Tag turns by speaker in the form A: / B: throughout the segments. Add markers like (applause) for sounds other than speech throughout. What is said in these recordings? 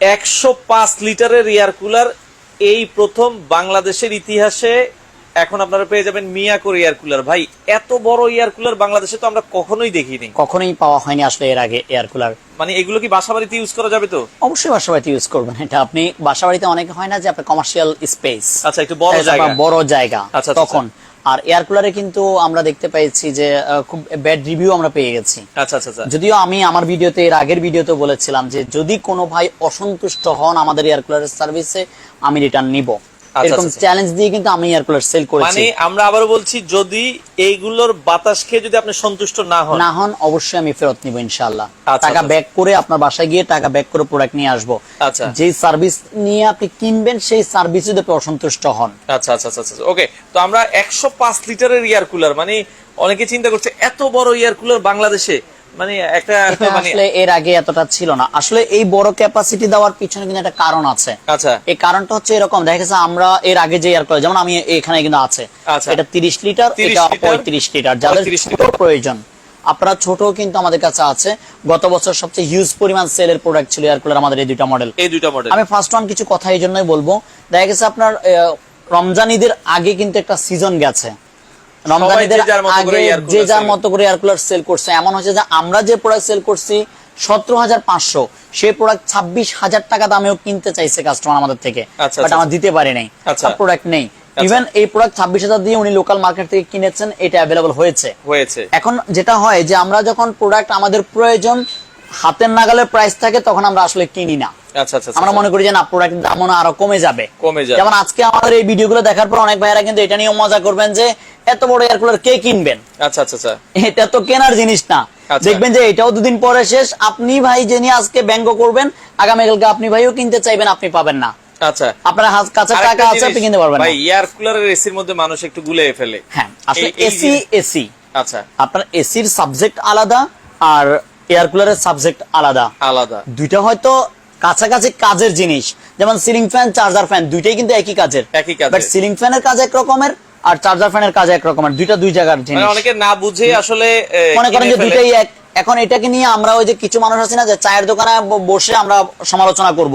A: একশো পাঁচ লিটারের এয়ার কুলার এই প্রথম বাংলাদেশের ইতিহাসে এখন আপনারা পেয়ে যাবেন মিয়াকোর এয়ার কুলার। ভাই এত বড় এয়ার কুলার বাংলাদেশে তো আমরা কখনোই দেখিনি।
B: কখনোই পাওয়া হয়নি আসলে এর আগে এয়ার কুলার।
A: মানে এগুলো কি বাসা বাড়িতে ইউজ করা যাবে তো?
B: অবশ্যই বাসা বাড়িতে ইউজ করবেন। এটা আপনি বাসা বাড়িতে অনেক হয় না যে আপনার কমার্শিয়াল স্পেস
A: আচ্ছা একটু বড় জায়গা।
B: বড় জায়গা
A: আচ্ছা, আচ্ছা,
B: তখন। আর এয়ার কুলারে কিন্তু আমরা দেখতে পেয়েছি যে খুব ব্যাড রিভিউ আমরা পেয়ে গেছি।
A: আচ্ছা আচ্ছা আচ্ছা।
B: যদিও আমি আমার ভিডিওতে এর আগের ভিডিওতে বলেছিলাম যে যদি কোনো ভাই অসন্তুষ্ট হন আমাদের এয়ার কুলারের সার্ভিসে আমি রিটার্ন নিব। এরকম
A: আচ্ছা।
B: চ্যালেঞ্জ দিয়ে কিন্তু আমি এয়ার কুলার সেল করেছি।
A: মানে আমরা বলছি যদি এইগুলোর বাতাস খেয়ে যদি আপনি সন্তুষ্ট না হন।
B: না হন অবশ্যই আমি ফেরত নিব ইনশাআল্লাহ।
A: আচ্ছা,
B: টাকা
A: আচ্ছা।
B: ব্যাক করে আপনার বাসায় গিয়ে টাকা ব্যাক করে প্রোডাক্ট নিয়ে আসব।
A: আচ্ছা।
B: যেই সার্ভিস নিয়ে আপনি কিনবেন সেই সার্ভিস যদি অসন্তুষ্ট হন।
A: আচ্ছা আচ্ছা আচ্ছা আচ্ছা। ওকে তো আমরা একশো পাঁচ লিটারের এয়ার কুলার মানে অনেকে চিন্তা করছে এত বড় এয়ার কুলার বাংলাদেশে? মানে একটা মানে
B: আসলে এর আগে এতটা ছিল না। আসলে এই বড় ক্যাপাসিটি দেওয়ার পিছনে কিন্তু একটা কারণ আছে।
A: আচ্ছা।
B: এই কারণটা হচ্ছে এরকম দেখা গেছে আমরা এর আগে যে এয়ার যেমন আমি এখানে কিন্তু আছে।
A: আচ্ছা।
B: এটা তিরিশ লিটার এটা
A: লিটার,
B: পঁয়ত্রিশ লিটার যাদের
A: 35।
B: প্রয়োজন। আপনারা ছোট কিন্তু আমাদের কাছে আছে। গত বছর সবচেয়ে হিউজ পরিমাণ সেলের প্রোডাক্ট ছিল এয়ার কুলার আমাদের এই দুইটা মডেল
A: এই দুইটা মডেল
B: আমি ফার্স্ট ওয়ান কিছু কথা এই জন্যই বলব। দেখা গেছে আপনার রমজান ঈদের আগে কিন্তু একটা সিজন গেছে।
A: যে যার মতো করে
B: আগে যে যার মতো করে এয়ার কুলার সেল করছে। এমন হচ্ছে যে আমরা যে প্রোডাক্ট সেল করছি সতেরো হাজার পাঁচশো সেই প্রোডাক্ট ছাব্বিশ হাজার টাকা দামেও কিনতে চাইছে কাস্টমার আমাদের থেকে।
A: আচ্ছা,
B: বাট
A: আচ্ছা।
B: আমরা দিতে পারি নাই।
A: আচ্ছা।
B: প্রোডাক্ট নেই। ইভেন এই প্রোডাক্ট ছাব্বিশ হাজার দিয়ে উনি লোকাল মার্কেট থেকে কিনেছেন এটা অ্যাভেলেবল হয়েছে।
A: হয়েছে।
B: এখন যেটা হয় যে আমরা যখন প্রোডাক্ট আমাদের প্রয়োজন হাতের নাগালের প্রাইস থাকে তখন আমরা আসলে কিনি না।
A: আচ্ছা আচ্ছা
B: আমরা মনে করি যে না প্রোডাক্টের দাম আরও কমে যাবে।
A: কমে যাবে।
B: যেমন আজকে আমাদের এই ভিডিওগুলো দেখার পর অনেক ভাইয়েরা কিন্তু এটা নিয়ে মজা করবেন যে এত বড় এয়ার কুলার কে কিনবেন?
A: আচ্ছা আচ্ছা আচ্ছা।
B: এটা তো কেনার জিনিস না।
A: আচ্ছা।
B: দেখবেন যে এটাও দুদিন পরে শেষ। আপনি ভাই যে নিয়ে আজকে ব্যঙ্গ করবেন আগামীকালকে আপনি ভাইও কিনতে চাইবেন আপনি পাবেন না।
A: আচ্ছা।
B: আপনার কাছে টাকা আছে আপনি কিনতে পারবেন না।
A: ভাই এয়ার কুলারের এসির মধ্যে মানুষ একটু গুলে ফেলে।
B: হ্যাঁ আসলে এসি এসি
A: আচ্ছা।
B: আপনার এসির সাবজেক্ট আলাদা আর এয়ার কুলারের সাবজেক্ট আলাদা।
A: আলাদা।
B: দুইটা হয়তো কাছাকাছি কাজের জিনিস যেমন সিলিং ফ্যান চার্জার ফ্যান দুইটাই কিন্তু একই কাজের।
A: একই কাজ
B: বাট সিলিং ফ্যানের কাজ এক রকমের আর চার্জার ফ্যানের কাজ এক রকমের দুইটা দুই জায়গার
A: মানে
B: জিনিস।
A: অনেকে না বুঝে আসলে
B: মনে করেন যে দুইটাই এক। এখন এটাকে নিয়ে আমরা ওই যে কিছু মানুষ আছে না যে চায়ের দোকানে বসে আমরা সমালোচনা করব।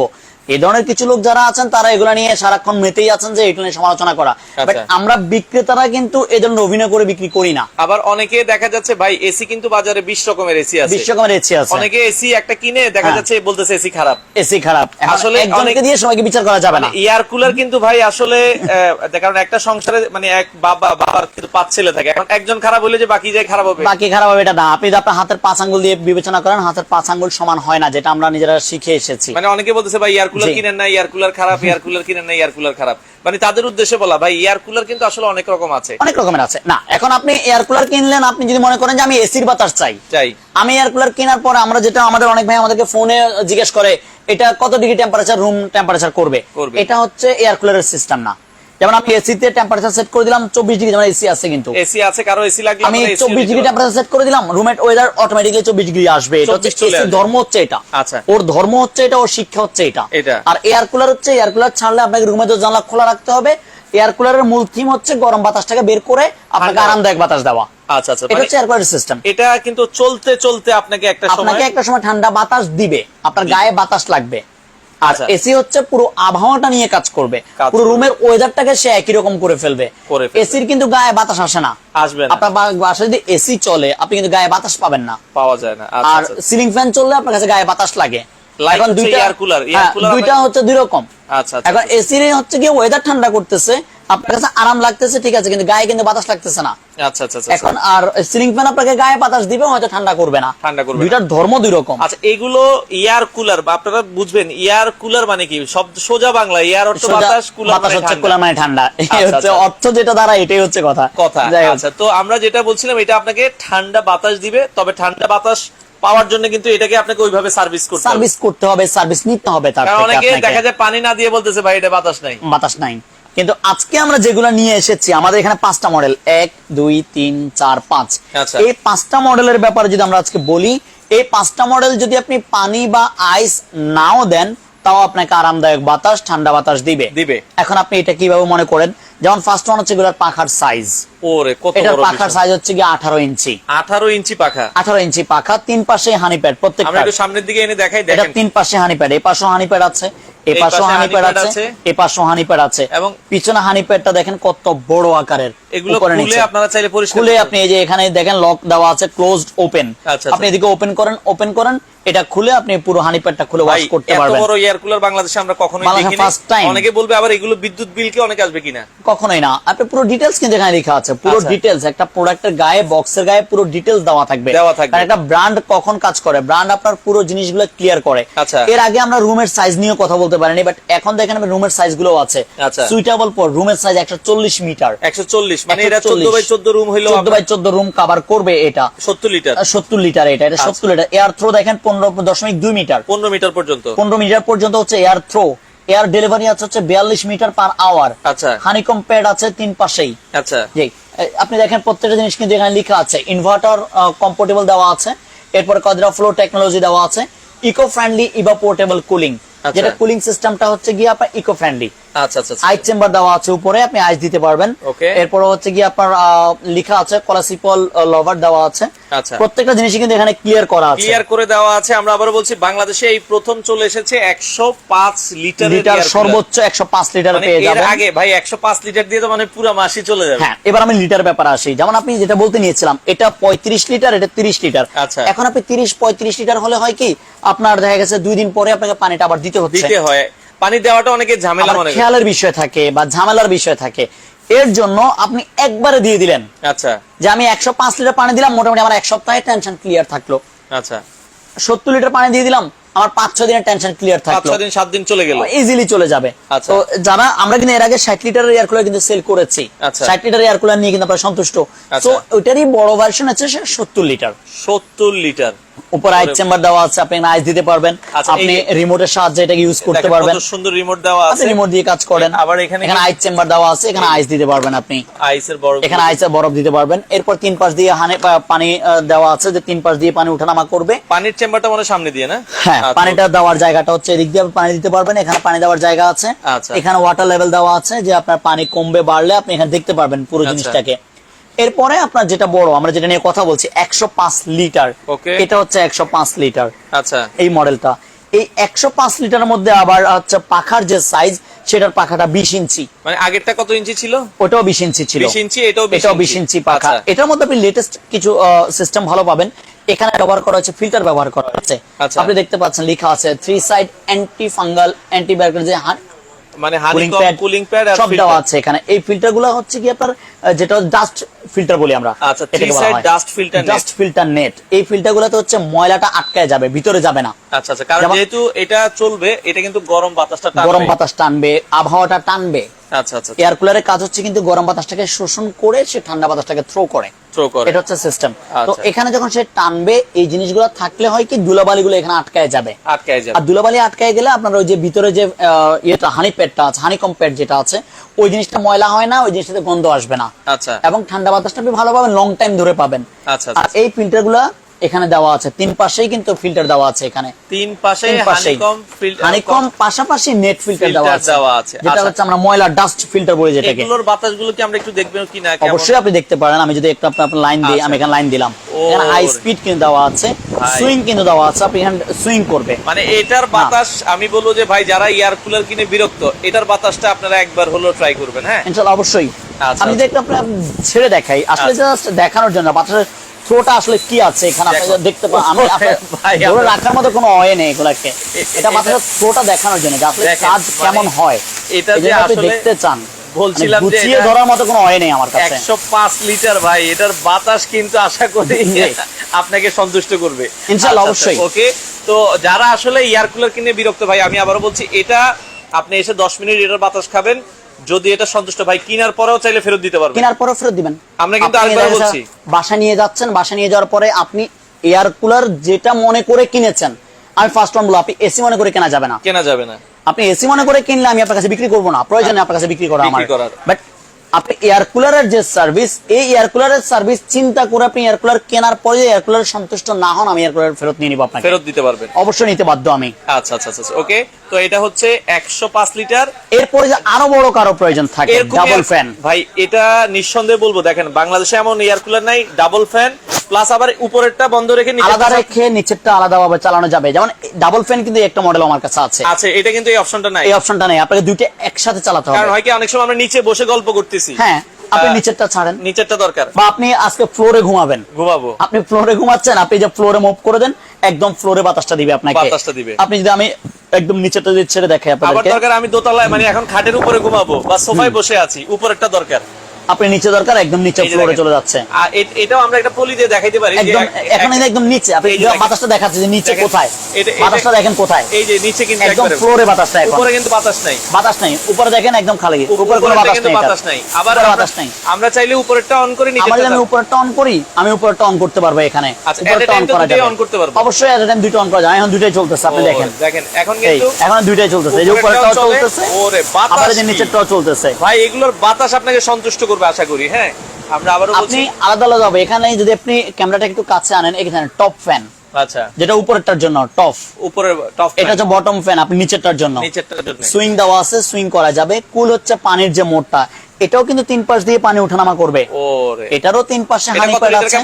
B: এই ধরনের কিছু লোক যারা আছেন তারা এগুলা নিয়ে সারাক্ষণ মেতেই আছেন যে এগুলো নিয়ে সমালোচনা করা। বাট
A: আচ্ছা।
B: আমরা বিক্রেতারা কিন্তু এই ধরনের অভিনয় করে বিক্রি করি না।
A: আবার অনেকে দেখা যাচ্ছে ভাই এসি কিন্তু বাজারে বিশ রকমের এসি আছে।
B: বিশ্বকর্মের এসি আছে।
A: অনেকে এসি একটা কিনে দেখা
B: হ্যাঁ।
A: যাচ্ছে বলতেছে এসি খারাপ।
B: এসি খারাপ।
A: আসলে অনেক-
B: দিয়ে সবাইকে বিচার করা যাবে না।
A: এয়ার কুলার কিন্তু ভাই আসলে কারণ একটা সংসারে মানে এক বাবা বাবার কিন্তু পাঁচ ছেলে থাকে। এখন একজন খারাপ হলে যে বাকি যে খারাপ হবে?
B: বাকি খারাপ হবে এটা না। আপনি আপনার হাতের পাঁচ আঙ্গুল দিয়ে বিবেচনা করেন হাতের পাঁচ আঙ্গুল সমান হয় না যেটা আমরা নিজেরা শিখে এসেছি।
A: মানে অনেকে বলতেছে ভাই এয়ার কুলার কিনেন না এয়ার কুলার খারাপ এয়ার কুলার কিনেন না এয়ার কুলার খারাপ। মানে তাদের উদ্দেশ্যে বলা ভাই এয়ার কুলার কিন্তু আসলে অনেক রকম আছে।
B: অনেক রকমের আছে। না এখন আপনি এয়ার কুলার কিনলেন আপনি যদি মনে করেন যে আমি এসির বাতাস চাই
A: চাই।
B: আমি এয়ার কুলার কেনার পর আমরা যেটা আমাদের অনেক ভাই আমাদেরকে ফোনে জিজ্ঞেস করে এটা কত ডিগ্রি টেম্পারেচার রুম টেম্পারেচার করবে?
A: করবে।
B: এটা হচ্ছে এয়ার কুলারের সিস্টেম না। যেমন আমি এসিতে টেম্পারেচার সেট করে দিলাম চব্বিশ ডিগ্রি যেমন এসি আছে কিন্তু।
A: এসি আছে কারও এসি লাগলে
B: আমি চব্বিশ ডিগ্রি টেম্পারেচার সেট করে দিলাম রুমের ওয়েদার অটোমেটিক্যালি চব্বিশ ডিগ্রি আসবে। এটা হচ্ছে
A: 24 চলে
B: AC
A: আসবে।
B: ধর্ম হচ্ছে এটা।
A: আচ্ছা।
B: ওর ধর্ম হচ্ছে এটা ওর শিক্ষা হচ্ছে এটা। আর এয়ার কুলার হচ্ছে এয়ার কুলার ছাড়লে আপনাকে রুমে তো জানলা খোলা রাখতে হবে। এয়ার কুলারের মূল থিম হচ্ছে গরম বাতাসটাকে বের করে আপনাকে। আরামদায়ক বাতাস দেওয়া।
A: আচ্ছা আচ্ছা
B: এটা
A: মানে
B: হচ্ছে এয়ার কুলার সিস্টেম
A: এটা কিন্তু চলতে চলতে আপনাকে একটা সময়
B: আপনাকে একটা সময় ঠান্ডা বাতাস দিবে। আপনার গায়ে বাতাস লাগবে। আর
A: আচ্ছা।
B: এসি হচ্ছে পুরো আবহাওয়াটা নিয়ে কাজ করবে। পুরো রুমের ওয়েদারটাকে সে একই রকম করে ফেলবে। এসির কিন্তু গায়ে বাতাস আসে না।
A: আসবে না।
B: আপনার বাসা বাসায় যদি এসি চলে আপনি কিন্তু গায়ে বাতাস পাবেন না।
A: পাওয়া যায় না। আচ্ছা
B: আর
A: আচ্ছা।
B: সিলিং ফ্যান চললে আপনার কাছে গায়ে বাতাস লাগে।
A: এখন air
B: হ্যাঁ, দুইটা হচ্ছে দুই রকম।
A: আচ্ছা আচ্ছা।
B: এখন এসির হচ্ছে কি ওয়েদার ঠান্ডা করতেছে। আপনার কাছে আরাম লাগতেছে ঠিক আছে কিন্তু গায়ে কিন্তু বাতাস লাগতেছে না।
A: আচ্ছা আচ্ছা আচ্ছা
B: এখন আর সিলিং ফ্যান আপনাকে গায়ে বাতাস দিবে হয়তো ঠান্ডা করবে না।
A: ঠান্ডা করবে
B: দুইটার ধর্ম দুই রকম।
A: আচ্ছা এগুলো এয়ার কুলার বা আপনারা বুঝবেন এয়ার কুলার মানে কি? সব সোজা বাংলা এয়ার অর্থ বাতাস কুলার
B: বাতাস
A: মানে
B: হচ্ছে। কুলার মানে ঠান্ডা। হচ্ছে। অর্থ যেটা দ্বারা এটাই হচ্ছে কথা।
A: কথা আচ্ছা তো আমরা যেটা বলছিলাম এটা আপনাকে ঠান্ডা বাতাস দিবে তবে ঠান্ডা বাতাস পাওয়ার জন্য কিন্তু এটাকে আপনাকে ওইভাবে সার্ভিস করতে হবে।
B: সার্ভিস করতে হবে সার্ভিস নিতে হবে তার
A: কারণ অনেকে
B: আপনাকে।
A: দেখা যায় পানি না দিয়ে বলতেছে ভাই এটা বাতাস নাই।
B: বাতাস নাই। কিন্তু আজকে আমরা যেগুলো নিয়ে এসেছি আমাদের এখানে পাঁচটা মডেল এক দুই তিন চার পাঁচ।
A: আচ্ছা।
B: এই পাঁচটা মডেলের ব্যাপারে যদি আমরা আজকে বলি এই পাঁচটা মডেল যদি আপনি পানি বা আইস নাও দেন তাও আপনাকে আরামদায়ক বাতাস ঠান্ডা বাতাস দিবে।
A: দিবে।
B: এখন আপনি এটা কীভাবে মনে করেন? যেমন ফার্স্ট ওয়ান হচ্ছে এগুলোর পাখার সাইজ
A: ওরে কত বড়
B: পাখার সাইজ হচ্ছে কি আঠারো ইঞ্চি।
A: আঠারো ইঞ্চি পাখা।
B: আঠারো ইঞ্চি পাখা তিন পাশে হানি প্যাড
A: আমরা একটু সামনের দিকে এনে দেখাই
B: এটা তিন পাশে হানি প্যাড এই পাশেও হানি প্যাড আছে। এই
A: এই পাশে
B: হানি প্যাড আছে
A: আছে।
B: এই হানি প্যাড আছে।
A: এবং
B: পিছনে হানি প্যাডটা দেখেন কত বড় আকারের।
A: এগুলো
B: উপরে
A: খুলে আপনারা চাইলে পরিষ্কার
B: খুলে আপনি এই যে এখানে দেখেন লক দেওয়া আছে ক্লোজড ওপেন
A: আচ্ছা,
B: আপনি এদিকে ওপেন করেন ওপেন করেন এটা খুলে আপনি পুরো হানি প্যাডটা খুলে ওয়াশ করতে
A: এত
B: পারবেন।
A: বড় এয়ার কুলার বাংলাদেশে আমরা কখনোই দেখিনি।
B: first time।
A: অনেকে বলবে আবার এগুলো বিদ্যুৎ বিল কি অনেক আসবে কিনা?
B: কখনোই না। আপনি পুরো ডিটেলস কিন্তু এখানে লেখা আছে। পুরো
A: আচ্ছা।
B: ডিটেলস একটা প্রোডাক্টের গায়ে বক্সের গায়ে পুরো ডিটেলস দেওয়া থাকবে।
A: দেওয়া থাকবে।
B: একটা ব্র্যান্ড কখন কাজ করে? ব্র্যান্ড আপনার পুরো জিনিসগুলো ক্লিয়ার করে।
A: আচ্ছা।
B: এর আগে আমরা রুমের সাইজ নিয়ে কথা বলতে পারিনি বাট এখন দেখেন রুমের সাইজগুলো আছে।
A: আচ্ছা।
B: সুইটেবল ফর রুমের সাইজ একশো চল্লিশ মিটার
A: একশো চল্লিশ মানে এটা চোদ্দ বাই চোদ্দ রুম হইল
B: চোদ্দ বাই চোদ্দ রুম কাভার করবে এটা।
A: সত্তর লিটার
B: সত্তর লিটার এটা এটা
A: আচ্ছা।
B: সত্তর লিটার এয়ার থ্রো দেখেন পনেরো দশমিক দুই মিটার।
A: পনেরো মিটার পর্যন্ত।
B: পনেরো মিটার পর্যন্ত হচ্ছে এয়ার থ্রো এয়ার ডেলিভারি আছে হচ্ছে বিয়াল্লিশ মিটার পার আওয়ার
A: আচ্ছা।
B: হানিকম প্যাড আছে তিন পাশেই।
A: আচ্ছা।
B: জি। আপনি দেখেন প্রত্যেকটা জিনিস কিন্তু এখানে লেখা আছে। ইনভার্টার কম্পোর্টেবল দেওয়া আছে। এরপরে কদরা ফ্লো টেকনোলজি দেওয়া আছে। Eco friendly evaporative cooling. যেটা কুলিং সিস্টেমটা হচ্ছে গিয়ে আপনার ইকো ফ্রেন্ডলি। আইস চেম্বার দেওয়া আছে উপরে আপনি আইস দিতে পারবেন।
A: Okay.
B: হচ্ছে গিয়ে আপনার লেখা আছে কলাসিপল লভার দেওয়া আছে।
A: আচ্ছা।
B: প্রত্যেকটা জিনিসই কিন্তু এখানে ক্লিয়ার করা আছে।
A: ক্লিয়ার করে দেওয়া আছে। আমরা আবার বলছি বাংলাদেশে এই প্রথম চলে এসেছে একশো পাঁচ লিটার
B: লিটার সর্বোচ্চ একশো পাঁচ লিটার পেয়ে
A: এর আগে ভাই একশো পাঁচ লিটার দিয়ে তো মানে পুরো মাসি চলে যাবে।
B: হ্যাঁ এবার আমি লিটার ব্যাপারে আসি। যেমন আপনি যেটা বলতে নিয়েছিলাম এটা পঁয়ত্রিশ লিটার এটা তিরিশ লিটার
A: আচ্ছা।
B: এখন আপনি তিরিশ পঁয়ত্রিশ লিটার হলে হয় কি আপনার দেখা গেছে দুই দিন পরে আপনাকে পানিটা আবার দিতে হচ্ছে।
A: দিতে হয়। পানি দেওয়াটা অনেকে ঝামেলা মনে
B: খেয়ালের বিষয় থাকে বা ঝামেলার বিষয় থাকে। এর জন্য আপনি একবারে দিয়ে দিলেন।
A: আচ্ছা।
B: যে আমি একশো পাঁচ লিটার পানি দিলাম মোটামুটি আমার এক সপ্তাহে টেনশন ক্লিয়ার থাকল।
A: আচ্ছা।
B: সত্তর লিটার পানি দিয়ে দিলাম আমার পাঁচ ছয় দিনের টেনশন ক্লিয়ার থাকল।
A: দিন সাত দিন চলে গেল।
B: ইজিলি চলে যাবে।
A: আচ্ছা।
B: তো যারা আমরা কিন্তু এর আগে ষাট লিটারের এয়ার কুলার কিন্তু সেল করেছি।
A: আচ্ছা।
B: ষাট লিটার এয়ার কুলার নিয়ে কিন্তু আমরা সন্তুষ্ট।
A: আচ্ছা।
B: তো ওইটারই বড় ভার্সন আছে সত্তর লিটার।
A: সত্তর লিটার।
B: উপর আইস চেম্বার দেওয়া আছে আপনি আইস দিতে পারবেন।
A: আচ্ছা,
B: আপনি রিমোটের সাহায্যে এটাকে ইউজ করতে পারবেন।
A: সুন্দর রিমোট দেওয়া আছে।
B: রিমোট দিয়ে কাজ করেন।
A: আবার এখানে
B: এখানে আইস চেম্বার দেওয়া আছে এখানে আইস দিতে পারবেন আপনি।
A: আইসের বড়
B: এখানে আইসের বরফ দিতে পারবেন। এরপর তিন পাশ দিয়ে হানে পানি দেওয়া আছে যে তিন পাশ দিয়ে পানি উঠানামা করবে।
A: পানির চেম্বারটা মনে সামনে দিয়ে না?
B: হ্যাঁ
A: আচ্ছা।
B: পানিটা দেওয়ার জায়গাটা হচ্ছে এদিক দিয়ে পানি দিতে পারবেন। এখানে পানি দেওয়ার জায়গা আছে।
A: আচ্ছা।
B: এখানে ওয়াটার লেভেল দেওয়া আছে যে আপনার পানি কমবে বাড়লে আপনি এখানে দেখতে পারবেন পুরো। জিনিসটাকে। এরপরে আপনার যেটা বড় আমরা যেটা নিয়ে কথা বলছি একশো পাঁচ লিটার। এটা হচ্ছে একশো পাঁচ লিটার।
A: আচ্ছা।
B: এই মডেলটা। এই একশো পাঁচ লিটারের মধ্যে আবার হচ্ছে পাখার যে সাইজ সেটার পাখাটা বিশ ইঞ্চি।
A: মানে আগেরটা কত ইঞ্চি ছিল?
B: ওটাও বিশ ইঞ্চি ছিল।
A: 20 ইঞ্চি, এটাও
B: এটাও বিশ
A: ইঞ্চি।
B: পাখা।
A: আচ্ছা।
B: এটার মধ্যে আপনি লেটেস্ট কিছু সিস্টেম ভালো পাবেন। এখানে ব্যবহার করা হচ্ছে ফিল্টার ব্যবহার করা আছে
A: আচ্ছা।
B: আপনি দেখতে পাচ্ছেন লেখা আছে three side anti fungal anti bacteria যে
A: মানে
B: cooling
A: honey
B: pad
A: cooling pad আর
B: সব দেওয়া আছে এখানে। এই ফিল্টার হচ্ছে কি আপনার যেটা ডাস্ট ফিল্টার বলি আমরা
A: আচ্ছা, side dust filter
B: dust filter net এই ফিল্টার হচ্ছে ময়লাটা আটকায় যাবে ভিতরে যাবে না।
A: আচ্ছা আচ্ছা কারণ যেহেতু এটা চলবে এটা কিন্তু গরম বাতাসটা টানবে।
B: গরম বাতাস টানবে আবহাওয়াটা টানবে।
A: আচ্ছা আচ্ছা
B: এয়ার কুলারের কাজ হচ্ছে কিন্তু গরম বাতাসটাকে শোষণ করে সে ঠান্ডা বাতাসটাকে থ্রো করে।
A: থ্রো করে।
B: এটা হচ্ছে সিস্টেম তো
A: আচ্ছা।
B: এখানে যখন সে টানবে এই জিনিসগুলো থাকলে হয় কি এখানে আটকায় যাবে।
A: আটকায় যাবে।
B: আর ধুলাবালি আটকায় গেলে আপনার ওই যে ভিতরে যে ইয়েটা হানি প্যাডটা আছে হানি কম প্যাড যেটা আছে ওই জিনিসটা ময়লা হয় না ওই জিনিসটাতে গন্ধ আসবে না।
A: আচ্ছা।
B: এবং ঠান্ডা বাতাসটা আপনি ভালো পাবেন লং টাইম ধরে পাবেন।
A: আচ্ছা
B: আর
A: আচ্ছা
B: এই ফিল্টারগুলা এখানে দেওয়া আছে। তিন পাশেই কিন্তু ফিল্টার দেওয়া আছে এখানে।
A: তিন পাশে হানিকম
B: পাশাপাশি নেট ফিল্টার দেওয়া আছে।
A: দেওয়া আছে।
B: যেটা
A: আচ্ছা।
B: হচ্ছে আমরা ময়লা ডাস্ট ফিল্টার বলি যেটাকে।
A: এগুলোর বাতাসগুলো কি আমরা একটু দেখবেন কিনা কেমন?
B: অবশ্যই আপনি দেখতে পারেন। আমি যদি একটু আপনার লাইন দিই
A: আচ্ছা।
B: আমি এখানে লাইন দিলাম। এখানে হাই স্পিড কিন্তু দেওয়া আছে। সুইং কিন্তু দেওয়া আছে। আপনি এখানে সুইং করবে।
A: মানে এটার বাতাস আমি বলব যে ভাই যারা এয়ার কুলার কিনে বিরক্ত এটার বাতাসটা আপনারা একবার হলো ট্রাই করবেন হ্যাঁ?
B: ইনশাআল্লাহ অবশ্যই।
A: আচ্ছা,
B: আমি যদি একটু ছেড়ে দেখাই আসলে
A: আচ্ছা।
B: জাস্ট দেখানোর জন্য বাতাসের থ্রোটা আসলে কি আছে? এখানে আপনি দেখতে পান আমি (laughs) ধরে রাখার মতো কোনো অয় নেই এগুলাকে। এটা বাতাসের দেখানোর জন্য যে আসলে কাজ
A: মানে
B: কেমন হয়।
A: এটা যে
B: আপনি দেখতে চান।
A: বলছিলাম
B: মানে
A: যে
B: গুছিয়ে ধরার মতো কোনো অয় নেই আমার কাছে।
A: একশো পাঁচ লিটার ভাই এটার বাতাস কিন্তু আশা করি (laughs) আপনাকে সন্তুষ্ট করবে।
B: ইনশাআল্লাহ,
A: আচ্ছা,
B: অবশ্যই।
A: ওকে তো যারা আসলে এয়ার কুলার কিনে বিরক্ত ভাই আমি আবারও বলছি এটা আপনি এসে দশ মিনিট এটার বাতাস খাবেন। যদি এটা সন্তুষ্ট ভাই কিনার পরেও চাইলে ফেরত দিতে পারবেন।
B: কেনার পরেও ফেরত দিবেন।
A: আমরা কিন্তু আরেকবার বলছি।
B: বাসা নিয়ে যাচ্ছেন বাসা নিয়ে যাওয়ার পরে আপনি এয়ার কুলার যেটা মনে করে কিনেছেন আমি ফার্স্ট ওয়ান বলব আপনি এসি মনে করে কেনা যাবে না।
A: কেনা যাবে না।
B: আপনি এসি মনে করে কিনলে আমি আপনার কাছে বিক্রি করব না প্রয়োজনে আপনার কাছে বিক্রি করা আমার। বাট আপনি এয়ার কুলারের যে সার্ভিস এই এয়ার কুলারের সার্ভিস চিন্তা করে আপনি এয়ার কুলার কেনার পরে এয়ার কুলার সন্তুষ্ট না হন আমি এয়ার কুলার ফেরত নিয়ে নিবো আপনাকে।
A: ফেরত দিতে পারবেন।
B: অবশ্যই নিতে বাধ্য আমি।
A: আচ্ছা আচ্ছা আচ্ছা ওকে। তো এটা হচ্ছে একশো পাঁচ লিটার।
B: এরপরে যে আরও বড় কারও প্রয়োজন থাকে ডাবল ফ্যান
A: ভাই এটা নিঃসন্দেহে বলব দেখেন বাংলাদেশে এমন এয়ার কুলার নাই ডাবল ফ্যান প্লাস আবার উপরেরটা বন্ধ রেখে নিচেরটা
B: আলাদা রেখে নিচেরটা আলাদা ভাবে চালানো যাবে। যেমন ডাবল ফ্যান কিন্তু একটা মডেল আমার কাছে আছে।
A: আছে এটা কিন্তু এই অপশনটা নাই।
B: এই অপশনটা নাই আপনাকে দুইটা একসাথে চালাতে হবে।
A: কারণ হয় কি অনেক সময় আমরা নিচে বসে গল্প করতেছি
B: হ্যাঁ আপনি নিচেরটা ছাড়েন।
A: নিচেরটা দরকার।
B: বা আপনি আজকে ফ্লোরে ঘুমাবেন।
A: ঘুমাবো।
B: আপনি ফ্লোরে ঘুমাচ্ছেন আপনি যে ফ্লোরে মুভ করে দেন একদম ফ্লোরে বাতাসটা দিবে আপনাকে।
A: বাতাসটা দিবে।
B: আপনি যদি আমি একদম নিচেরটা যদি ছেড়ে দেখে
A: আবার
B: আপনাদেরকে
A: দরকার আমি দোতলায় মানে এখন খাটের উপরে ঘুমাবো বা সোফায় বসে আছি উপরেরটা দরকার।
B: আপনি নিচে দরকার একদম নিচে ফ্লোরে চলে যাচ্ছে।
A: আর এটাও আমরা একটা পলি দিয়ে দেখাইতে পারি
B: একদম
A: এক-
B: এখন একদম নিচে। আপনি বাতাসটা দেখাচ্ছে যে নিচে কোথায়? বাতাসটা দেখেন কোথায়?
A: এই যে নিচে কিন্তু
B: একদম ফ্লোরে বাতাসটা এখন।
A: উপরে কিন্তু বাতাস নাই।
B: বাতাস নাই। উপরে দেখেন একদম খালি। উপরে কোনো বাতাস নেই
A: বাতাস নাই। আবার
B: বাতাস নাই।
A: আমরা চাইলে উপরেরটা অন করে নিচে
B: আমার আমি উপরটা অন করি আমি উপরটা অন করতে পারব এখানে।
A: আচ্ছা, time
B: অন করা
A: দুটোই
B: যাবে।
A: on করতে পারব।
B: অবশ্যই এট টাইম দুটো অন করা যায় এখন দুটোই চলতেছে আপনি দেখেন।
A: দেখেন এখন কিন্তু
B: এখন দুইটাই চলতেছে। এই যে
A: উপরেরটাও
B: চলতেছে।
A: ওরে, বাতাস
B: আবার যে নিচেরটাও চলতেছে।
A: ভাই এগুলোর বাতাস আপনাকে সন্তুষ্ট করবে। আশা করি হ্যাঁ? আমরা আবারও
B: আপনি আলাদা আলাদা হবে। এখানে যদি আপনি ক্যামেরাটা একটু কাছে আনেন এখানে টপ ফ্যান
A: আচ্ছা।
B: যেটা উপরেরটার জন্য টপ
A: উপরের টপ
B: এটা হচ্ছে বটম ফ্যান আপনি নিচেরটার জন্য।
A: নিচেরটার জন্য।
B: সুইং দেওয়া আছে সুইং করা যাবে। কুল হচ্ছে পানির যে মোটটা এটাও কিন্তু তিন পাশ দিয়ে পানি ওঠানামা করবে। এটারও তিন পাশে হানি
A: কত
B: আছে।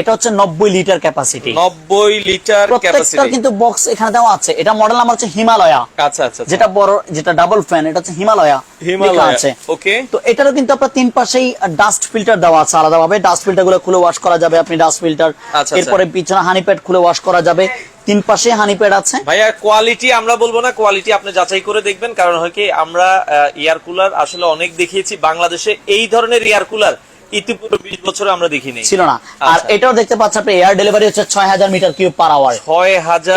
B: এটা হচ্ছে নব্বই লিটার ক্যাপাসিটি
A: 90 লিটার
B: প্রত্যেকটা কিন্তু বক্স এখানে দেওয়া আছে। এটা মডেল নাম্বার হচ্ছে হিমালয়া।
A: আচ্ছা আচ্ছা আচ্ছা।
B: যেটা বড় যেটা ডাবল ফ্যান এটা হচ্ছে হিমালয়া।
A: হিমালয়
B: আছে।
A: ওকে
B: তো এটারও কিন্তু আপনার তিন পাশেই ডাস্ট ফিল্টার দেওয়া আছে আলাদা ভাবে ডাস্ট ফিল্টারগুলো খুলে ওয়াশ করা যাবে। আপনি ডাস্ট ফিল্টার
A: আচ্ছা।
B: এরপরে পিছনে হানি প্যাড খুলে ওয়াশ করা যাবে। তিন পাশে হানি প্যাড আছে।
A: ভাইয়া কোয়ালিটি আমরা বলব না কোয়ালিটি আপনি যাচাই করে দেখবেন। কারণ হয় কি, আমরা এয়ার কুলার আসলে অনেক দেখিয়েছি। বাংলাদেশে এই ধরনের এয়ার কুলার ইতিপূর্বে বিশ বছরে আমরা দেখিনি।
B: ছিল না। আর
A: আচ্ছা।
B: এটাও দেখতে পাচ্ছেন আপনি এয়ার ডেলিভারি হচ্ছে ছয় হাজার মিটার কিউব পার আওয়ার
A: ছয় হাজার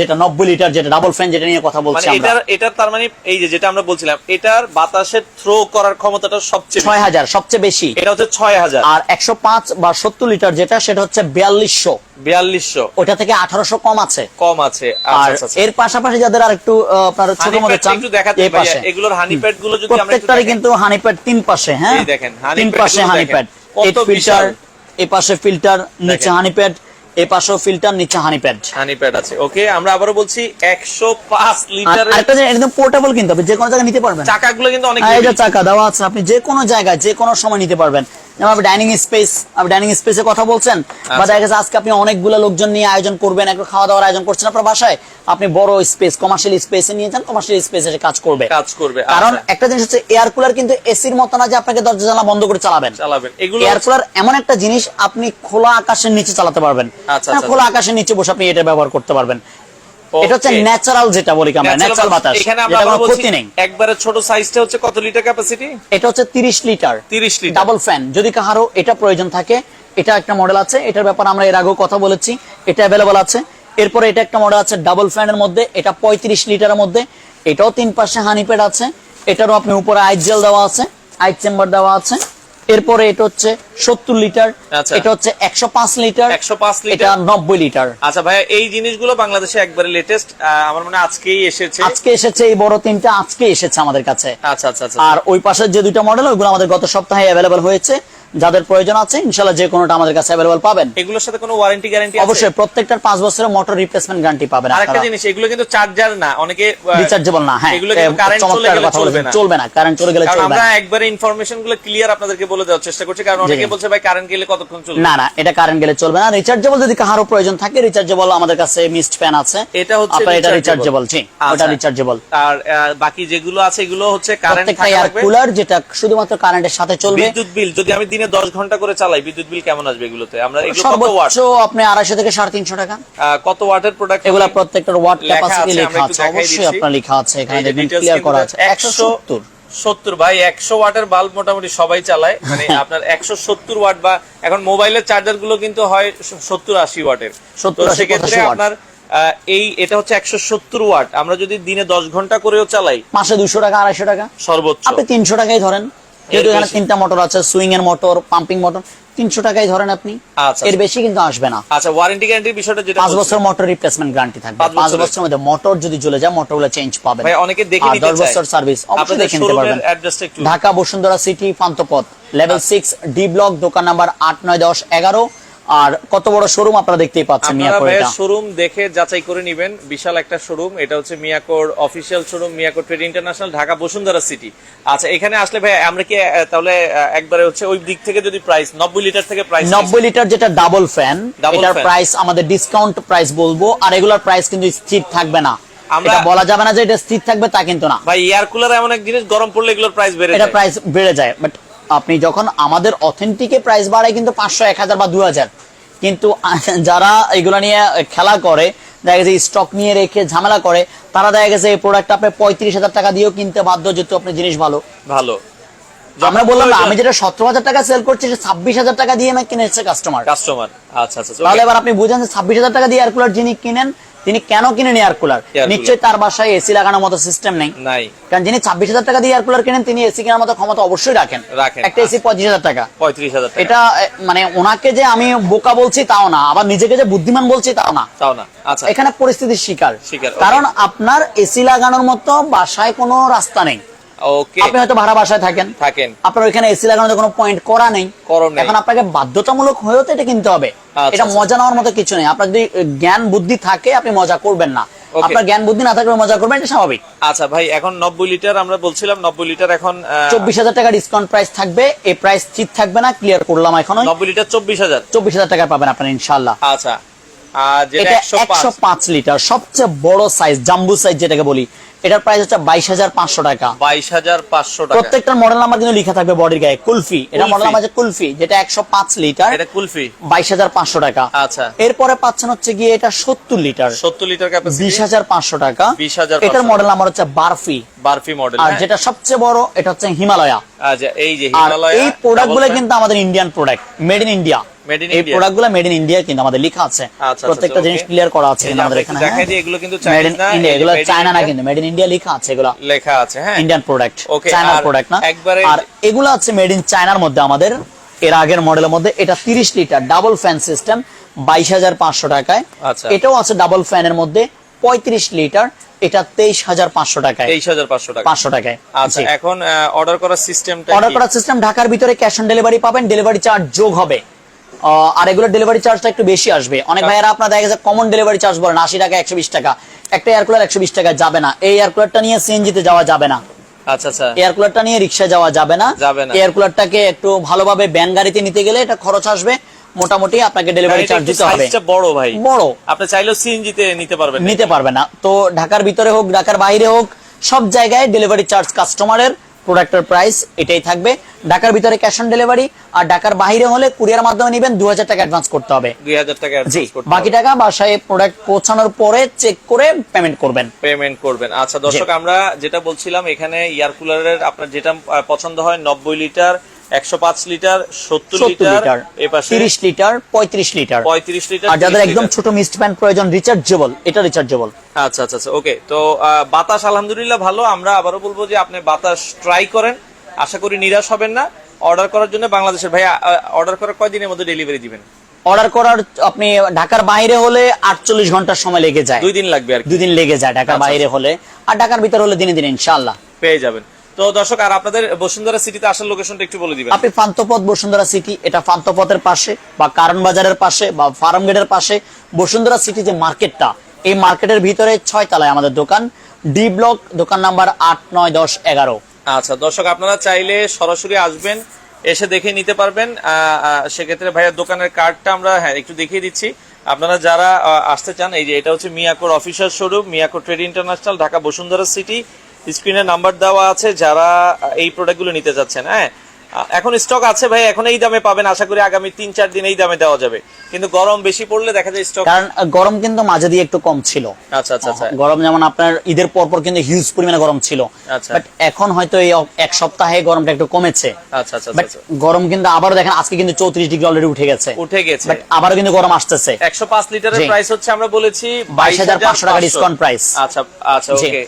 B: যেটা নব্বই লিটার যেটা ডাবল ফ্যান যেটা নিয়ে কথা
A: মানে
B: বলছি আমরা।
A: এটার তার মানে এই যে যেটা আমরা বলছিলাম এটার বাতাসের থ্রো করার ক্ষমতাটা সবচেয়ে
B: ছয় হাজার সবচেয়ে বেশি।
A: এটা হচ্ছে ছয় হাজার।
B: আর একশো পাঁচ বা সত্তর লিটার যেটা সেটা হচ্ছে বিয়াল্লিশশো।
A: বিয়াল্লিশশো।
B: ওটা থেকে আঠারোশো কম আছে।
A: কম আছে।
B: আর
A: আচ্ছা আচ্ছা, আচ্ছা
B: এর পাশাপাশি যাদের আর একটু আপনার ছোট চান
A: দেখাতে এগুলোর হানি প্যাডগুলো যদি আমরা
B: প্রত্যেকটারই কিন্তু হানি প্যাড তিন পাশে হ্যাঁ?
A: দেখেন,
B: তিন পাশে হানি
A: দেখেন।
B: প্যাড
A: কত
B: ফিল্টার পাশে ফিল্টার নিচে
A: হানিপ্যাড
B: হানি পাশেও ফিল্টার নিচে
A: হানিপ্যাড। হানিপ্যাড আছে ওকে? আমরা আবারও বলছি একশো পাঁচ
B: লিটার
A: লিটারের
B: একদম পোর্টেবল কিন্তু হবে যে কোনো জায়গায় নিতে পারবেন।
A: চাকাগুলো কিন্তু অনেক
B: এই যে চাকা দেওয়া আছে আপনি যে কোনো জায়গায় যে কোনো সময় নিতে পারবেন। আপনি ডাইনিং স্পেস আপনি ডাইনিং স্পেসে কথা বলছেন বা
A: আচ্ছা।
B: দেখা গেছে আজকে আপনি অনেকগুলো লোকজন নিয়ে আয়োজন করবেন একটু খাওয়া দাওয়ার আয়োজন করছেন আপনার বাসায় আপনি বড় স্পেস কমার্শিয়াল স্পেসে নিয়ে যান কমার্শিয়াল স্পেসে কাজ করবে।
A: কাজ করবে
B: কারণ
A: আচ্ছা,
B: একটা জিনিস হচ্ছে এয়ার কুলার কিন্তু এসির মতো না যে আপনাকে দরজা জানলা বন্ধ করে চালাবেন।
A: চালাবেন। এগুলো
B: এয়ার কুলার এমন একটা জিনিস আপনি খোলা আকাশের নিচে চালাতে পারবেন।
A: আচ্ছা,
B: খোলা আকাশের নিচে বসে আপনি এটা ব্যবহার করতে পারবেন. এটা হচ্ছে ন্যাচারাল যেটা বলি আমরা ন্যাচারাল বাতাস।
A: এখানে আমরা
B: কোনো ক্ষতি নেই।
A: একবারে ছোট সাইজটা হচ্ছে কত লিটার ক্যাপাসিটি
B: এটা হচ্ছে তিরিশ লিটার
A: 30 লিটার
B: ডাবল ফ্যান যদি এটা প্রয়োজন থাকে এটা একটা মডেল আছে এটার ব্যাপারে আমরা এর আগেও কথা বলেছি এটা অ্যাভেলেবল আছে। এরপরে এটা একটা মডেল আছে ডাবল ফ্যানের মধ্যে এটা পঁয়ত্রিশ লিটারের মধ্যে এটাও তিন পাশে হানিপ্যাড আছে এটারও আপনি উপরে আইস জেল দেওয়া আছে আইস চেম্বার দেওয়া আছে। এরপরে এটা হচ্ছে সত্তর লিটার
A: আচ্ছা।
B: এটা হচ্ছে একশো পাঁচ লিটার
A: 105 লিটার।
B: নব্বই লিটার।
A: আচ্ছা ভাই এই জিনিসগুলো বাংলাদেশে একবারে লেটেস্ট আমার মনে আজকেই এসেছে।
B: আজকে এসেছে এই বড় তিনটা আজকে এসেছে আমাদের কাছে।
A: আচ্ছা আচ্ছা আচ্ছা
B: আর ওই পাশের যে দুইটা মডেল ওইগুলো আমাদের গত সপ্তাহে অ্যাভেলেবল হয়েছে। যাদের প্রয়োজন আছে ইনশাল্লাহ যে কোনোটা আমাদের কাছে অ্যাভেলেবল পাবেন।
A: এগুলোর সাথে কোনো ওয়ারেন্টি গ্যারান্টি আছে?
B: অবশ্যই প্রত্যেকটার পাঁচ বছরের মোটর রিপ্লেসমেন্ট গ্যারান্টি পাবেন
A: আরেকটা জিনিস এগুলো কিন্তু চার্জার না অনেকে
B: রিচার্জেবল না হ্যাঁ।
A: এগুলো কিন্তু কারেন্ট চলে গেলে চলবে না।
B: চলবে না কারেন্ট চলে গেলে চলবে
A: আমরা একবারে ইনফরমেশনগুলো ক্লিয়ার আপনাদেরকে বলে দেওয়ার চেষ্টা করছি কারণ অনেকে বলছে ভাই কারেন্ট গেলে কতক্ষণ চলবে?
B: না না এটা কারেন্ট গেলে চলবে না। রিচার্জেবল যদি কারও প্রয়োজন থাকে রিচার্জেবল আমাদের কাছে মিস্ট ফ্যান আছে।
A: এটা হচ্ছে
B: আপনার এটা রিচার্জেবল জি
A: আচ্ছা।
B: ওটা রিচার্জেবল
A: আর বাকি যেগুলো আছে এগুলো হচ্ছে কারেন্ট
B: প্রত্যেকটা
A: থাকা
B: কুলার যেটা শুধুমাত্র কারেন্টের সাথে চলবে।
A: বিদ্যুৎ বিল যদি আমি দিনে দশ ঘণ্টা করে চালাই। বিদ্যুৎ বিল কেমন আসবে এগুলোতে? আমরা এগুলো কত ওয়াট?
B: আপনি আড়াইশো থেকে সাড়ে তিনশো টাকা।
A: কত ওয়াটের প্রোডাক্ট
B: এগুলা প্রত্যেকটার ওয়াট ক্যাপাসিটি লেখা আছে অবশ্যই আপনার লেখা আছে এখানে দেখবেন ক্লিয়ার করা আছে। একশো সত্তর।
A: সত্তর ভাই একশো ওয়াটের বাল্ব মোটামুটি সবাই চালায়। মানে আপনার একশো সত্তর ওয়াট বা এখন মোবাইলের চার্জারগুলো কিন্তু হয় সত্তর আশি ওয়াটের।
B: 70,
A: তো সেক্ষেত্রে আপনার এই এটা হচ্ছে একশো সত্তর ওয়াট। আমরা যদি দিনে দশ ঘণ্টা করেও চালাই
B: মাসে দুশো টাকা আড়াইশো টাকা।
A: সর্বোচ্চ।
B: আপনি তিনশো টাকাই ধরেন। যেহেতু এখানে তিনটা মোটর আছে সুইং এর মোটর পাম্পিং মোটর তিনশো টাকাই ধরেন আপনি।
A: আচ্ছা,
B: এর বেশি কিন্তু আসবে না।
A: আচ্ছা ওয়ারেন্টি গ্যারান্টির বিষয়টা যেটা
B: পাঁচ বছর মোটর রিপ্লেসমেন্ট গ্যারান্টি থাকবে।
A: পাঁচ বছরের।
B: মধ্যে মোটর যদি জ্বলে যায় মোটরগুলো চেঞ্জ পাবেন।
A: ভাই অনেকে দেখে নিতে চায়।
B: বছর সার্ভিস অবশ্যই দেখে নিতে পারবেন। ঢাকা বসুন্ধরা সিটি পান্তপথ লেভেল
A: আচ্ছা।
B: সিক্স ডি ব্লক দোকান নাম্বার আট নয় দশ এগারো। আর কত বড় শোরুম আপনারা দেখতেই পাচ্ছেন মিয়াকোর এটা?
A: শোরুম দেখে যাচাই করে নেবেন। বিশাল একটা শোরুম এটা হচ্ছে মিয়াকোর official showroom মিয়াকোর trade international Dhaka Bashundhara city আচ্ছা এখানে আসলে ভাই আমরা কি তাহলে একবারে হচ্ছে ওই দিক থেকে যদি প্রাইস নব্বই লিটার থেকে প্রাইস
B: নব্বই লিটার যেটা ডাবল ফ্যান এটার প্রাইস আমাদের ডিসকাউন্ট প্রাইস বলব আর এগুলার প্রাইস কিন্তু স্থির থাকবে না।
A: আমরা-
B: বলা যাবে না যে এটা স্থির থাকবে তা কিন্তু না।
A: ভাই এয়ার কুলার এমন এক জিনিস গরম পড়লে এগুলোর প্রাইস বেড়ে যায়।
B: এটা প্রাইস বেড়ে যায় বাট আপনি যখন আমাদের অথেন্টিকে প্রাইস বাড়ায় কিন্তু পাঁচশো এক হাজার বা দু হাজার। কিন্তু যারা এগুলো নিয়ে খেলা করে দেখা গেছে স্টক নিয়ে রেখে ঝামেলা করে তারা দেখা গেছে এই প্রোডাক্ট আপনি পঁয়ত্রিশ হাজার টাকা দিয়েও কিনতে বাধ্য যেহেতু আপনি জিনিস ভালো।
A: ভালো।
B: আমরা বললাম আমি যেটা সতেরো হাজার টাকা সেল করছি সেটা ছাব্বিশ হাজার টাকা দিয়ে আমি কিনেছে কাস্টমার
A: কাস্টমার আচ্ছা আচ্ছা
B: তাহলে এবার আপনি বুঝেন যে ছাব্বিশ হাজার টাকা দিয়ে এয়ার কুলার যিনি কিনেন তিনি কেন কিনেন এয়ার কুলার নিশ্চয়ই তার বাসায় এসি লাগানোর মতো সিস্টেম নেই। কারণ যিনি ছাব্বিশ হাজার টাকা দিয়ে এয়ার কুলার কিনেন তিনি এসি কেনার মতো ক্ষমতা অবশ্যই রাখেন। একটা এসি পঁচিশ হাজার টাকা।
A: পঁয়ত্রিশ হাজার
B: এটা মানে ওনাকে যে আমি বোকা বলছি তাও না আবার নিজেকে যে বুদ্ধিমান বলছি তাও না।
A: তাও না। আচ্ছা।
B: এখানে পরিস্থিতির শিকার, কারণ আপনার এসি লাগানোর মতো বাসায় কোনো রাস্তা নেই।
A: ওকে
B: আপনি হয়তো ভাড়া বাসায় থাকেন।
A: থাকেন।
B: আপনার ওইখানে এসি লাগানোর কোনো পয়েন্ট করা নেই। এখন আপনাকে বাধ্যতামূলক হয়েও তো এটা কিনতে হবে।
A: আচ্ছা,
B: এটা
A: আচ্ছা।
B: মজা নেওয়ার মতো কিছু নেই। আপনার যদি জ্ঞান বুদ্ধি থাকে আপনি মজা করবেন না। আপনার জ্ঞান বুদ্ধি না থাকলে মজা করবেন এটা স্বাভাবিক।
A: আচ্ছা ভাই এখন নব্বই লিটার আমরা বলছিলাম নব্বই লিটার এখন
B: চব্বিশ হাজার টাকা ডিসকাউন্ট প্রাইস থাকবে। এই প্রাইস ঠিক থাকবে না ক্লিয়ার করলাম এখন
A: নব্বই লিটার চব্বিশ হাজার।
B: চব্বিশ হাজার টাকা পাবেন আপনার ইনশাল্লাহ
A: আচ্ছা যেটা
B: এটা
A: একশো
B: পাঁচ। লিটার সবচেয়ে বড় সাইজ জাম্বু সাইজ যেটাকে বলি। এটার প্রাইস হচ্ছে বাইশ হাজার পাঁচশো টাকা।
A: বাইশ হাজার পাঁচশো টাকা।
B: প্রত্যেকটার মডেল নাম্বার কিন্তু লেখা থাকবে বডির গায়ে কুলফি। এটা মডেল নাম্বার আছে কুলফি যেটা একশো পাঁচ লিটার
A: এটা কুলফি।
B: বাইশ হাজার পাঁচশো টাকা।
A: আচ্ছা।
B: এরপরে পাচ্ছেন হচ্ছে গিয়ে এটা সত্তর লিটার
A: সত্তর লিটার
B: বিশ হাজার পাঁচশো টাকা।
A: 20,500
B: এটার মডেল নাম্বার হচ্ছে বারফি।
A: বারফি মডেল
B: আর যেটা সবচেয়ে বড় এটা হচ্ছে হিমালয়া।
A: আচ্ছা এই যে হিমালয়া
B: এই প্রোডাক্টগুলো কিন্তু আমাদের Indian product made in India এই
A: India।
B: প্রোডাক্টগুলো মেড ইন ইন্ডিয়া কিন্তু আমাদের লেখা আছে।
A: আচ্ছা,
B: প্রত্যেকটা
A: আচ্ছা,
B: জিনিস ক্লিয়ার করা আছে কিন্তু আমাদের এখানে
A: দেখাই দিই, এগুলো কিন্তু
B: মেড ইন ইন্ডিয়া এগুলো চায়না না কিন্তু মেড ইন ইন্ডিয়া লেখা আছে এগুলো।
A: লেখা আছে হ্যাঁ।
B: ইন্ডিয়ান প্রোডাক্ট প্রোডাক্ট না। আর এগুলো আছে মেড ইন চায়নার মধ্যে আমাদের। এর আগের মডেলের মধ্যে এটা তিরিশ লিটার ডাবল ফ্যান সিস্টেম বাইশ হাজার পাঁচশো টাকায়।
A: আচ্ছা।
B: এটাও আছে ডাবল ফ্যানের মধ্যে পঁয়ত্রিশ লিটার এটা তেইশ হাজার পাঁচশো টাকায়।
A: তেইশ হাজার পাঁচশো টাকা
B: পাঁচশো টাকায়
A: আচ্ছা এখন অর্ডার করার সিস্টেমটা
B: অর্ডার করার সিস্টেম ঢাকার ভিতরে ক্যাশ অন ডেলিভারি পাবেন ডেলিভারি চার্জ যোগ হবে। আর এগুলো ডেলিভারি চার্জটা একটু বেশি আসবে। অনেক
A: আচ্ছা।
B: ভাইয়েরা আপনার দেখা গেছে কমন ডেলিভারি চার্জ বলেন আশি টাকা একশো বিশ টাকা। একটা এয়ার কুলার একশো বিশ টাকা যাবে না। এই এয়ার কুলারটা নিয়ে সিএনজিতে যাওয়া যাবে না।
A: আচ্ছা আচ্ছা।
B: এয়ার কুলারটা নিয়ে রিক্সা যাওয়া যাবে না। এয়ার কুলারটাকে একটু ভালোভাবে ব্যান গাড়িতে নিতে গেলে এটা খরচ আসবে। মোটামুটি আপনাকে ডেলিভারি চার্জ দিতে হবে।
A: বড় ভাই।
B: বড়।
A: আপনি চাইলেও সিএনজি তে নিতে পারবেন
B: নিতে পারবে না। তো ঢাকার ভিতরে হোক ঢাকার বাইরে হোক সব জায়গায় ডেলিভারি চার্জ কাস্টমারের প্রোডাক্টের প্রাইস এটাই থাকবে। ঢাকার ভিতরে ক্যাশ অন ডেলিভারি আর ঢাকার বাইরে হলে কুরিয়ার মাধ্যমে নেবেন দু হাজার টাকা অ্যাডভান্স করতে হবে।
A: দুই হাজার টাকা
B: জি বাকি টাকা বাসায় প্রোডাক্ট পৌঁছানোর পরে চেক করে পেমেন্ট করবেন।
A: পেমেন্ট করবেন। আচ্ছা দর্শক আমরা যেটা বলছিলাম এখানে এয়ার কুলারের আপনার যেটা পছন্দ হয় নব্বই লিটার একশো পাঁচ লিটার সত্তর
B: সত্তর
A: লিটার
B: লিটার
A: এই
B: তিরিশ লিটার পঁয়ত্রিশ লিটার।
A: পঁয়ত্রিশ লিটার
B: আর যাদের একদম ছোট মিস্ট প্যান্ট প্রয়োজন রিচার্জেবল এটা রিচার্জেবল
A: আচ্ছা আচ্ছা আচ্ছা ওকে তো আহ, বাতাস আলহামদুলিল্লাহ ভালো। আমরা আবারও বলব যে আপনি বাতাস ট্রাই করেন। আশা করি নিরাশ হবেন না। অর্ডার করার জন্য বাংলাদেশের ভাই অর্ডার করার কয়দিনের মধ্যে ডেলিভারি দিবেন?
B: অর্ডার করার আপনি ঢাকার বাইরে হলে আটচল্লিশ ঘণ্টার সময় লেগে যায়।
A: দুই দিন লাগবে আর কি।
B: দুদিন লেগে যায় ঢাকার
A: আচ্ছা,
B: বাইরে হলে। আর ঢাকার ভিতরে হলে দিনে দিনে ইনশাল্লাহ
A: পেয়ে যাবেন। তো দর্শক আর আপনাদের বসুন্ধরা সিটিতে আসার লোকেশনটা একটু বলে দিবেন।
B: আপনি ফান্তপথ বসুন্ধরা সিটি এটা ফান্তপথের পাশে বা কারণ বাজারের পাশে বা ফার্ম গেটের পাশে বসুন্ধরা সিটি যে মার্কেটটা এই মার্কেটের ভিতরে ছয় তলায় আমাদের দোকান। ডি ব্লক দোকান নাম্বার আট নয় দশ এগারো।
A: আচ্ছা দর্শক আপনারা চাইলে সরাসরি আসবেন এসে দেখে নিতে পারবেন। সেক্ষেত্রে ভাইয়ার দোকানের কার্ডটা আমরা হ্যাঁ একটু দেখিয়ে দিচ্ছি। আপনারা যারা আসতে চান এই যে এটা হচ্ছে মিয়াকোর officer showroom মিয়াকোর trade international Dhaka Bashundhara city. স্ক্রিনে নাম্বার দেওয়া আছে, যারা এই প্রোডাক্টগুলো নিতে যাচ্ছেন হ্যাঁ? এখন স্টক আছে ভাই, এখন এই দামে পাবেন, আশা করি আগামী তিন চার দিন এই দামে দেওয়া যাবে। কিন্তু গরম বেশি পড়লে দেখা যায় স্টক
B: কারণ গরম কিন্তু মাঝে দিয়ে একটু কম ছিল।
A: আচ্ছা আচ্ছা আচ্ছা।
B: গরম যেমন আপনার ঈদের পর পর কিন্তু হিউজ পরিমাণে গরম ছিল।
A: আচ্ছা।
B: বাট এখন হয়তো এই এক সপ্তাহে গরমটা একটু কমেছে।
A: আচ্ছা আচ্ছা
B: বাট
A: আচ্ছা
B: গরম কিন্তু আবারও দেখেন আজকে কিন্তু চৌত্রিশ ডিগ্রি অলরেডি উঠে গেছে।
A: উঠে গেছে।
B: বাট আবারও কিন্তু গরম আসতেছে।
A: একশো পাঁচ লিটারের প্রাইস হচ্ছে আমরা বলেছি
B: 22,500 টাকা ডিসকাউন্ট প্রাইস
A: আচ্ছা আচ্ছা। ওকে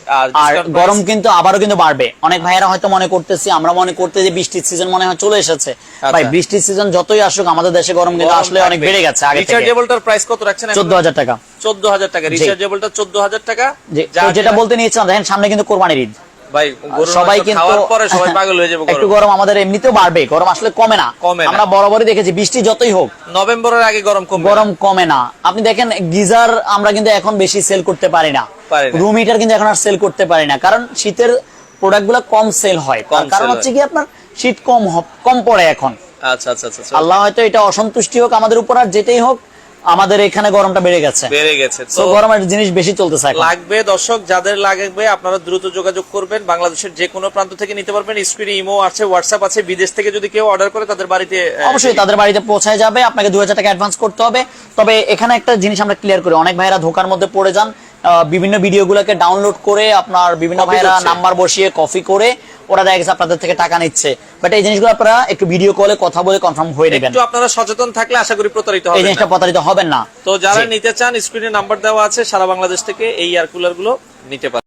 B: আর গরম কিন্তু আবারও কিন্তু বাড়বে। অনেক ভাইয়েরা হয়তো মনে করতেছি আমরা মনে করতে যে বৃষ্টির সিজন মনে হয় চলে এসেছে। ভাই বৃষ্টির সিজন যতই আসুক আমাদের দেশে গরম কিন্তু আসলে অনেক বেড়ে গেছে। আগে
A: রিচার্জেবলটার প্রাইস কত রাখছেন
B: চোদ্দ হাজার টাকা।
A: চোদ্দ হাজার টাকা। রিচার্জেবলটা চোদ্দ হাজার টাকা?
B: যে যেটা বলতে নিয়েছিলাম দেখেন সামনে কিন্তু কোরবানির ঈদ।
A: ভাই
B: সবাই কিন্তু
A: পরে সবাই (laughs) পাগল হয়ে যাবে
B: একটু
A: গরম
B: আমাদের এমনিতেও বাড়বে গরম আসলে কমে না। আমরা বরাবরই দেখেছি বৃষ্টি যতই হোক।
A: নভেম্বরের আগে গরম
B: গরম কমে না। আপনি দেখেন গিজার আমরা কিন্তু এখন বেশি সেল করতে পারি না। রুম হিটার কিন্তু এখন আর সেল করতে পারি না। কারণ শীতের প্রোডাক্টগুলো কম সেল হয়। কারণ হচ্ছে কি আপনার শীত কম কম পড়ে এখন।
A: আচ্ছা আচ্ছা আচ্ছা।
B: আল্লাহ হয়তো এটা অসন্তুষ্টি হোক আমাদের উপর আর যেটাই হোক আমাদের এখানে গরমটা বেড়ে গেছে।
A: বেড়ে গেছে
B: তো গরমের জিনিস বেশি চলতেছে
A: লাগবে দর্শক যাদের লাগবে আপনারা দ্রুত যোগাযোগ করবেন। বাংলাদেশের যে কোনো প্রান্ত থেকে নিতে পারবেন। স্ক্রিনে ইমো আছে হোয়াটসঅ্যাপ আছে। বিদেশ থেকে যদি কেউ অর্ডার করে তাদের বাড়িতে
B: অবশ্যই তাদের বাড়িতে পৌঁছায় যাবে। আপনাকে দু হাজার টাকা অ্যাডভান্স করতে হবে। তবে এখানে একটা জিনিস আমরা ক্লিয়ার করি। অনেক ভাইরা ধোকার মধ্যে পড়ে যান। বিভিন্ন ভিডিওগুলোকে ডাউনলোড করে আপনার বিভিন্ন ভাইরা নাম্বার বসিয়ে কপি করে ওরা দেখা গেছে আপনাদের থেকে টাকা নিচ্ছে। বাট এই জিনিসগুলো আপনারা একটু ভিডিও কলে কথা বলে কনফার্ম হয়ে নেবেন।
A: একটু আপনারা সচেতন থাকলে আশা করি প্রতারিত
B: এই জিনিসটা প্রতারিত হবেন না।
A: তো যারা নিতে চান স্ক্রিনে নাম্বার দেওয়া আছে সারা বাংলাদেশ থেকে এই এয়ার কুলারগুলো নিতে পারেন।